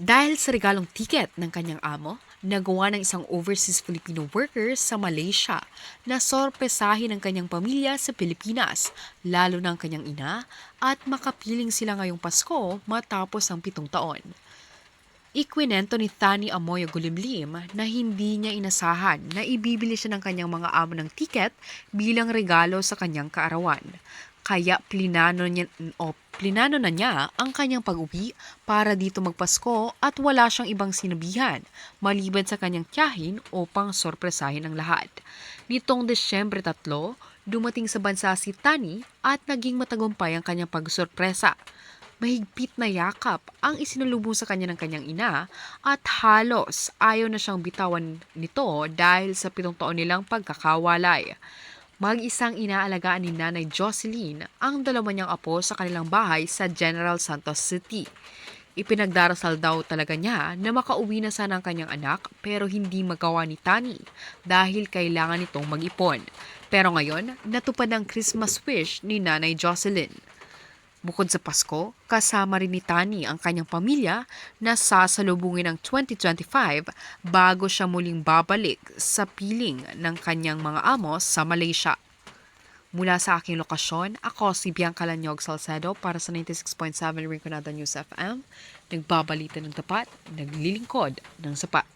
Dahil sa regalong tiket ng kanyang amo, nagawa ng isang overseas Filipino worker sa Malaysia na sorpresahin ang kanyang pamilya sa Pilipinas, lalo na ang kanyang ina, at makapiling sila ngayong Pasko matapos ang pitong taon. Ikwinento ni Thani Amoyo Gulimlim na hindi niya inasahan na ibibili siya ng kanyang mga amo ng tiket bilang regalo sa kanyang kaarawan. Kaya plinano, niya, o plinano na niya ang kanyang pag-uwi para dito magpasko at wala siyang ibang sinabihan maliban sa kanyang tiyahin upang sorpresahin ang lahat. Nitong Desyembre 3, dumating sa bansa si Tani at naging matagumpay ang kanyang pagsorpresa mahigpit na yakap ang isinulubong sa kanya ng kanyang ina at halos ayaw na siyang bitawan nito dahil sa pitong taon nilang pagkakawalay. Mag-isang inaalagaan ni Nanay Jocelyn ang dalawa niyang apo sa kanilang bahay sa General Santos City. Ipinagdarasal daw talaga niya na makauwi na sana ang kanyang anak pero hindi magawa ni Tani dahil kailangan nitong mag-ipon. Pero ngayon, natupad ang Christmas wish ni Nanay Jocelyn. Bukod sa Pasko, kasama rin ni Tani ang kanyang pamilya na sasalubungin ng 2025 bago siya muling babalik sa piling ng kanyang mga amos sa Malaysia. Mula sa aking lokasyon, ako si Bianca Lanyog Salcedo para sa 96.7 Rinconada News FM. Nagbabalita ng tapat, naglilingkod ng sapat.